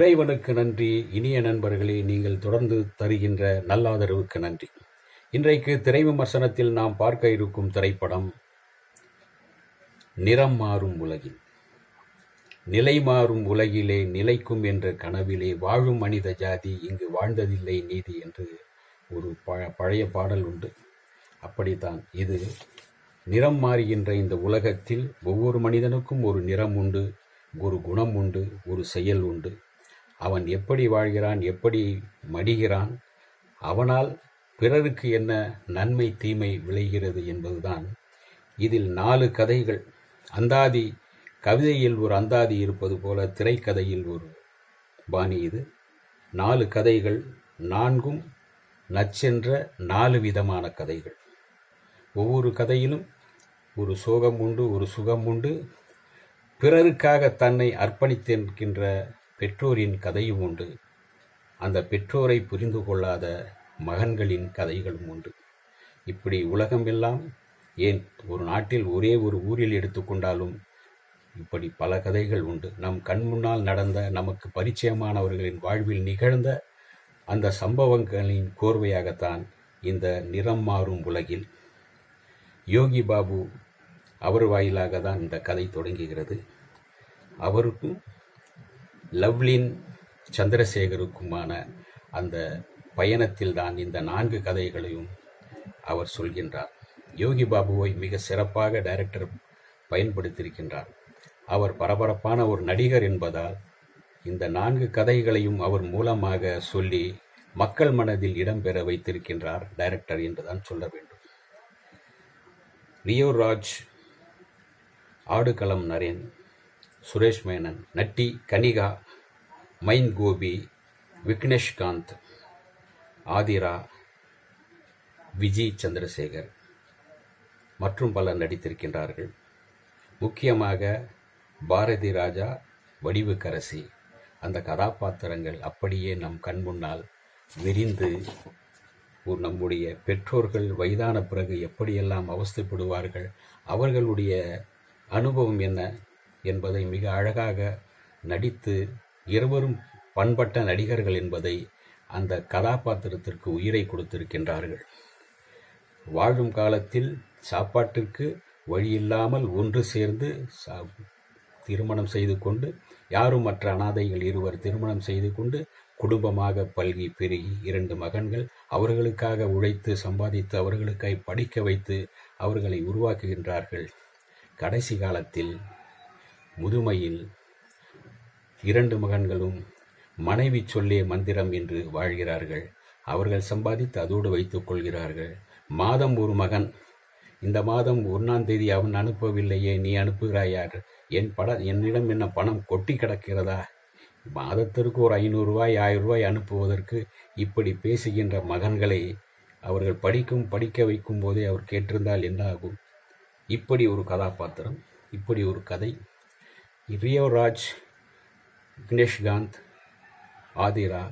இறைவனுக்கு நன்றி. இனிய நண்பர்களே நீங்கள் தொடர்ந்து தருகின்ற நல்லாதரவுக்கு நன்றி. இன்றைக்கு திரை விமர்சனத்தில் நாம் பார்க்க இருக்கும் திரைப்படம் நிறம் மாறும் உலகில். நிலை மாறும் உலகிலே நிலைக்கும் என்ற கனவிலே வாழும் மனித ஜாதி இங்கு வாழ்ந்ததில்லை நீதி என்று ஒரு ப பழைய பாடல் உண்டு. அப்படித்தான். இது நிறம் மாறுகின்ற இந்த உலகத்தில் ஒவ்வொரு மனிதனுக்கும் ஒரு நிறம் உண்டு ஒரு குணம் உண்டு ஒரு செயல் உண்டு. அவன் எப்படி வாழ்கிறான் எப்படி மடிகிறான் அவனால் பிறருக்கு என்ன நன்மை தீமை விளைகிறது என்பதுதான் இதில் நாலு கதைகள். அந்தாதி கவிதையில் ஒரு அந்தாதி இருப்பது போல திரைக்கதையில் ஒரு பாணி இது. நாலு கதைகள் நான்கும் நச்சென்ற நாலு விதமான கதைகள். ஒவ்வொரு கதையிலும் ஒரு சோகம் உண்டு ஒரு சுகம் உண்டு. பிறருக்காக தன்னை அர்ப்பணித்திருக்கின்ற பெற்றோரின் கதையும் உண்டு. அந்த பெற்றோரை புரிந்து கொள்ளாத மகன்களின் கதைகளும் உண்டு. இப்படி உலகமெல்லாம் ஏன் ஒரு நாட்டில் ஒரே ஒரு ஊரில் எடுத்துக்கொண்டாலும் இப்படி பல கதைகள் உண்டு. நம் கண் முன்னால் நடந்த நமக்கு பரிச்சயமானவர்களின் வாழ்வில் நிகழ்ந்த அந்த சம்பவங்களின் கோர்வையாகத்தான் இந்த நிறம் மாறும் உலகில். யோகி பாபு அவர் வாயிலாக தான் இந்த கதை தொடங்குகிறது. அவருக்கும் லவ்லின் சந்திரசேகருக்குமான அந்த பயணத்தில் தான் இந்த நான்கு கதைகளையும் அவர் சொல்கின்றார். யோகி பாபுவை மிக சிறப்பாக டைரக்டர் பயன்படுத்தியிருக்கின்றார். அவர் பரபரப்பான ஒரு நடிகர் என்பதால் இந்த நான்கு கதைகளையும் அவர் மூலமாக சொல்லி மக்கள் மனதில் இடம்பெற வைத்திருக்கின்றார் டைரக்டர் என்றுதான் சொல்ல வேண்டும். ரியோ ராஜ் ஆடுகளம் நரேன் சுரேஷ் மேனன் நட்டி கனிகா மைன் கோபி விக்னேஷ்காந்த் ஆதிரா விஜய் சந்திரசேகர் மற்றும் பலர் நடித்திருக்கின்றார்கள். முக்கியமாக பாரதி ராஜா வடிவுக்கரசி அந்த கதாபாத்திரங்கள் அப்படியே நம் கண் முன்னால் விரிந்து ஒரு நம்முடைய பெற்றோர்கள் வயதான பிறகு எப்படியெல்லாம் அவஸ்தைப்படுவார்கள் அவர்களுடைய அனுபவம் என்ன என்பதை மிக அழகாக நடித்து இருவரும் பண்பட்ட நடிகர்கள் என்பதை அந்த கதாபாத்திரத்திற்கு உயிரை கொடுத்திருக்கின்றார்கள். வாழும் காலத்தில் சாப்பாட்டிற்கு வழியில்லாமல் ஒன்று சேர்ந்து சா- திருமணம் செய்து கொண்டு யாரும் மற்ற அனாதைகள் இருவர் திருமணம் செய்து கொண்டு குடும்பமாக பல்கி பெருகி இரண்டு மகன்கள் அவர்களுக்காக உழைத்து சம்பாதித்து அவர்களுக்காய் படிக்க வைத்து அவர்களை உருவாக்குகின்றார்கள். கடைசி காலத்தில் முதுமையில் இரண்டு மகன்களும் மனைவி சொல்லே மந்திரம் என்று வாழ்கிறார்கள். அவர்கள் சம்பாதித்து அதோடு வைத்துக் கொள்கிறார்கள். மாதம் ஒரு மகன். இந்த மாதம் ஒன்றாம் தேதி அவன் அனுப்பவில்லையே நீ அனுப்புகிறாயார்? என் பட என்னிடம் என்ன பணம் கொட்டி கிடக்கிறதா? மாதத்திற்கு ஒரு ஐநூறுரூவாய் ஆயிரம் ரூபாய் அனுப்புவதற்கு இப்படி பேசுகின்ற மகன்களை அவர்கள் படிக்கும் படிக்க வைக்கும் போதே அவர் கேட்டிருந்தால் என்ன ஆகும் இப்படி ஒரு கதாபாத்திரம் இப்படி ஒரு கதை. ரியோராஜ் விக்னேஷ்காந்த் ஆதிரா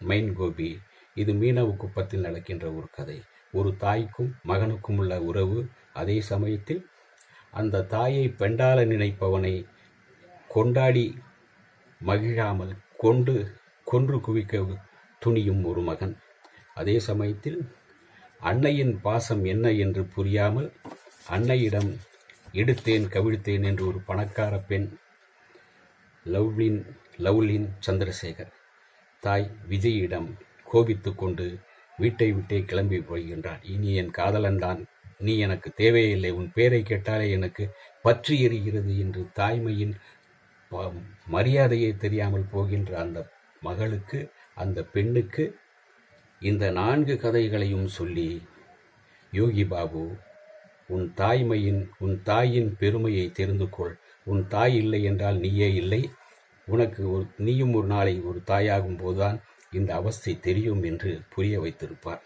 மைன் கோபி இது மீனவ குப்பத்தில் நடக்கின்ற ஒரு கதை. ஒரு தாய்க்கும் மகனுக்கும் உள்ள உறவு அதே சமயத்தில் அந்த தாயை பெண்டால நினைப்பவனை கொண்டாடி மகிழாமல் கொண்டு கொன்று குவிக்க துணியும் ஒரு மகன். அதே சமயத்தில் அன்னையின் பாசம் என்ன என்று புரியாமல் அன்னையிடம் எடுத்தேன் கவிழ்த்தேன் என்று ஒரு பணக்கார பெண் லவ்லின் லவ்லின் சந்திரசேகர். தாய் விஜயிடம் கோபித்து கொண்டு வீட்டை விட்டே கிளம்பி போகின்றார். இனி என் காதலன் தான் நீ எனக்கு தேவையில்லை. உன் பேரை கேட்டாலே எனக்கு பற்றி எரிகிறது என்று தாய்மையின் மரியாதையை தெரியாமல் போகின்ற அந்த மகளுக்கு அந்த பெண்ணுக்கு இந்த நான்கு கதைகளையும் சொல்லி யோகி பாபு உன் தாய்மையின் உன் தாயின் பெருமையை தெரிந்து கொள். உன் தாய் இல்லை என்றால் நீயே இல்லை. உனக்கு ஒரு நீயும் ஒரு நாளை ஒரு தாயாகும் போதுதான் இந்த அவஸ்தை தெரியும் என்று புரிய வைத்திருப்பார்.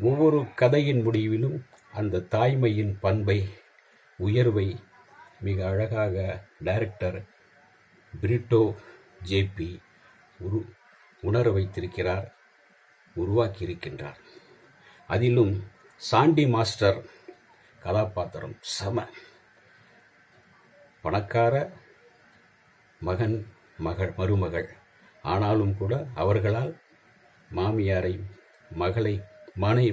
ஒவ்வொரு கதையின் முடிவிலும் அந்த தாய்மையின் பண்பை உயர்வை மிக அழகாக டைரக்டர் பிரிட்டோ ஜேபி உரு உணர வைத்திருக்கிறார் உருவாக்கியிருக்கின்றார். அதிலும் சாண்டி மாஸ்டர் கதாபாத்திரம் சம. பணக்கார மகன் மகள் மருமகள். ஆனாலும் கூட அவர்களால் மாமியாரை மகளை மனை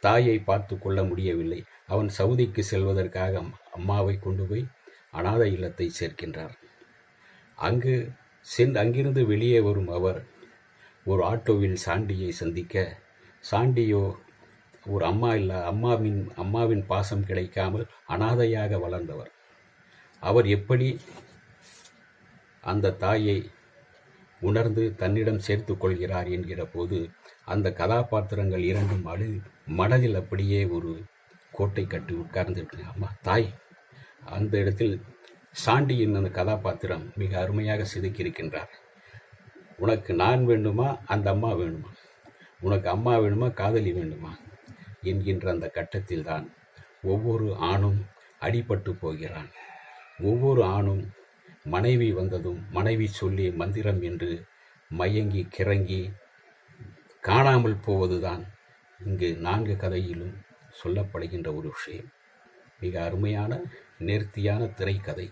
தாயை பார்த்து கொள்ள முடியவில்லை. அவன் சவுதிக்கு செல்வதற்காக அம்மாவை கொண்டு போய் அனாதை இல்லத்தை சேர்க்கின்றார். அங்கு சென் அங்கிருந்து வெளியே வரும் அவர் ஒரு ஆட்டோவில் சாண்டியை சந்திக்க சாண்டியோ ஒரு அம்மா இல்லை அம்மாவின் அம்மாவின் பாசம் கிடைக்காமல் அனாதையாக வளர்ந்தவர். அவர் எப்படி அந்த தாயை உணர்ந்து தன்னிடம் சேர்த்து கொள்கிறார் என்கிற போது அந்த கதாபாத்திரங்கள் இரண்டும் அழு மனதில் அப்படியே ஒரு கோட்டை கட்டி உட்கார்ந்திருக்கு. அம்மா தாய் அந்த இடத்தில் சாண்டியின் அந்த கதாபாத்திரம் மிக அருமையாக செதுக்கியிருக்கின்றார். உனக்கு நான் வேண்டுமா அந்த அம்மா வேணுமா உனக்கு அம்மா வேணுமா காதலி வேண்டுமா? என்கின்ற அந்த கட்டத்தில் தான் ஒவ்வொரு ஆணும் அடிபட்டு போகிறான். ஒவ்வொரு ஆணும் மனைவி வந்ததும் மனைவி சொல்லிய மந்திரம் என்று மயங்கி கிறங்கி காணாமல் போவதுதான் இங்கு நான்கு கதையிலும் சொல்லப்படுகின்ற ஒரு விஷயம். மிக அருமையான நேர்த்தியான திரைக்கதை.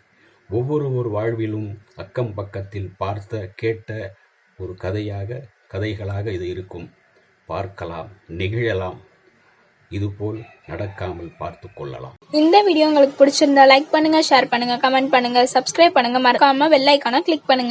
ஒவ்வொருவர் வாழ்விலும் அக்கம் பக்கத்தில் பார்த்த கேட்ட ஒரு கதையாக கதைகளாக இது இருக்கும். பார்க்கலாம் நெகிழலாம். இதுபோல் நடக்காமல் பார்த்து கொள்ளலாம். இந்த வீடியோ உங்களுக்கு பிடிச்சிருந்தா லைக் பண்ணுங்க ஷேர் பண்ணுங்க கமெண்ட் பண்ணுங்க சப்ஸ்கிரைப் பண்ணுங்க. மறக்காம வெள்ளைக்கான கிளிக் பண்ணுங்க.